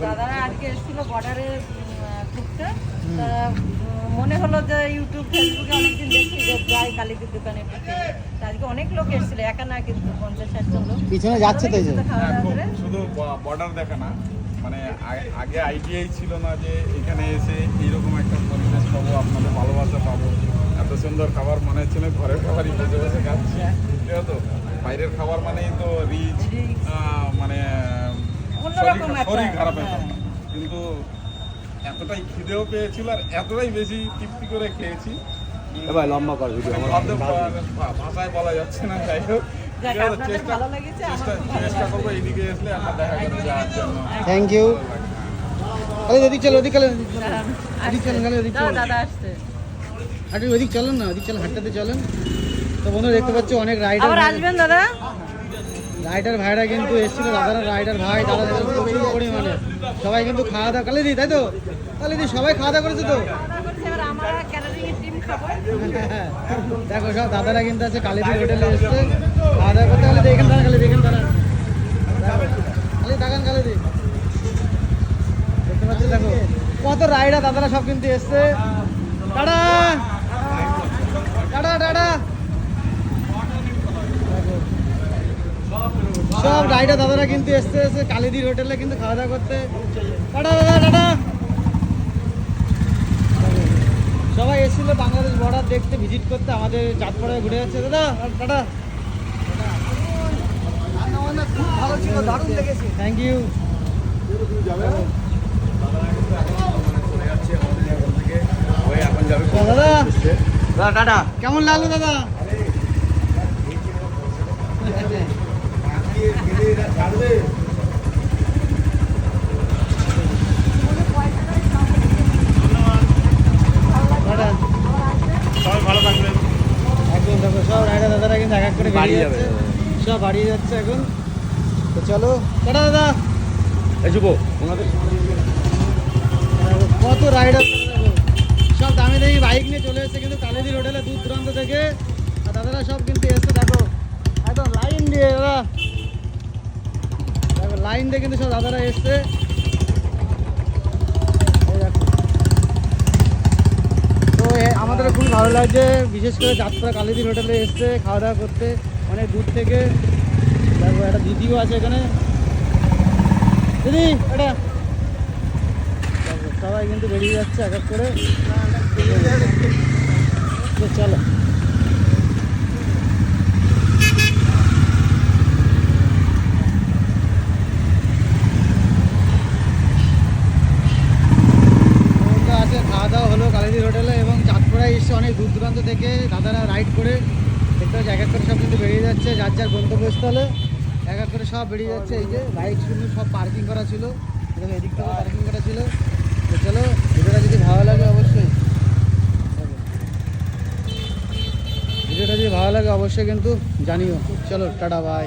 দাদারা আজকে এসেছিল বর্ডারে ঘুরতে। মনে হলো যে ইউটিউব ফেসবুকে অনেকদিন দেখছি যে যাই কালীদের দোকানে আজকে অনেক লোক এসেছিল একা না কিন্তু পঞ্চাশ ষাট জন লোক। পিছনে যাচ্ছে তো হ্যাঁ, শুধু বর্ডার দেখা না। মানে আগে- আইডিয়াই ছিল না যে এখানে এসে এইরকম একটা পরিবেশ পাবো আপনাদের ভালোবাসা পাবো। এত সুন্দর খাবার মনে হচ্ছে না ঘরের খাবারই বসে বসে খাচ্ছি। ঠিক তো? বাইরের খাবার মানেই তো রিচ মানে শরীর- খারাপ হ্যাঁ। হতো কিন্তু এতটাই খিদেও পেয়েছিল আর এতটাই বেশি তৃপ্তি করে খেয়েছি। এবার লম্বা কর ভিডিও আমার ভাষায় বলা যাচ্ছে না যাই হোক। থ্যাংক ইউ আরে ওদিক চলো ওদিক চলো ওদিক চলো। দাঁড়ান, ওদিক চলেন গেলে ওদিক চলেন দাদা আসছে। আরে ওদিক চলেন না ওদিক চলেন হাঁটতে চলেন। তো বন্ধুরা দেখতে পাচ্ছ অনেক রাইডার আবার আসবেন দাদা? রাইডার ভাইরা কিন্তু এসেছিল, দাদারা রাইডার ভাই দাদা প্রচুর পরিমাণে। সবাই কিন্তু খাওয়া দাওয়া কালে দিই তাই তো? কালে দি সবাই খাওয়া দাওয়া করেছে তো? দেখো সব দাদারা কিন্তু আছে কালীপুর হোটেলে এসছে। খাওয়া দাওয়া করতে গেলে দেখেন তারা খালি দেখেন তারা খালি দেখান খালি দি দেখতে পাচ্ছি দেখো, কত রাইডার দাদারা সব কিন্তু এসছে। টাটা! Tata tata! সব রাইডার দাদারা কিন্তু এসছে, এসে কালীদির হোটেলে কিন্তু খাওয়া দাওয়া করতে। টাটা দাদা, টাটা। সবাই এসেছিল বাংলাদেশ বর্ডার দেখতে ভিজিট করতে, আমাদের চাঁদপাড়ায় ঘুরে যাচ্ছে। দাদা, টাটা। থ্যাংক ইউ দাদা, টাটা। কেমন লাগল দাদা? সব দাদারা কিন্তু এক এক করে বেরিয়ে যাচ্ছে। সব বাড়িয়ে যাচ্ছে এখন। তো চলো। টাটা দাদা। এই যুব ওনাদের কত রাইডার সব দামি দামি বাইক নিয়ে চলে এসেছে কিন্তু কালেদির হোটেলে দূর দূরান্ত থেকে। আর দাদারা সব কিন্তু এসছে দেখো একদম লাইন দিয়ে দাদা। লাইন দিয়ে কিন্তু সব দাদারা এসছে। তো আমাদের খুবই ভালো লাগছে, বিশেষ করে যাত্রা কালীদির হোটেলে এসছে, খাওয়া দাওয়া করতে। অনেক দূর থেকে। দেখো, একটা দিদিও আছে এখানে। দিদি, এটা। সবাই কিন্তু বেরিয়ে যাচ্ছে এক এক করে। চলো তো আছে খাওয়া দাওয়া হলো কালীদির হোটেলে এবং চাঁদপুরায় এসে অনেক দূর দূরান্ত থেকে দাদারা রাইড করে দেখতে পাচ্ছি, এক এক করে সব কিন্তু বেরিয়ে যাচ্ছে, যার যার গন্তব্যস্থলে। এক এক করে সব বেরিয়ে যাচ্ছে, এই যে বাইক শুধু সব পার্কিং করা ছিল। এবং এদিক থেকে পার্কিং করা ছিল। তো চলো, ভিডিওটা যদি ভালো লাগে অবশ্যই। ভিডিওটা যদি ভালো লাগে অবশ্যই কিন্তু জানিও। চলো, টাটা বাই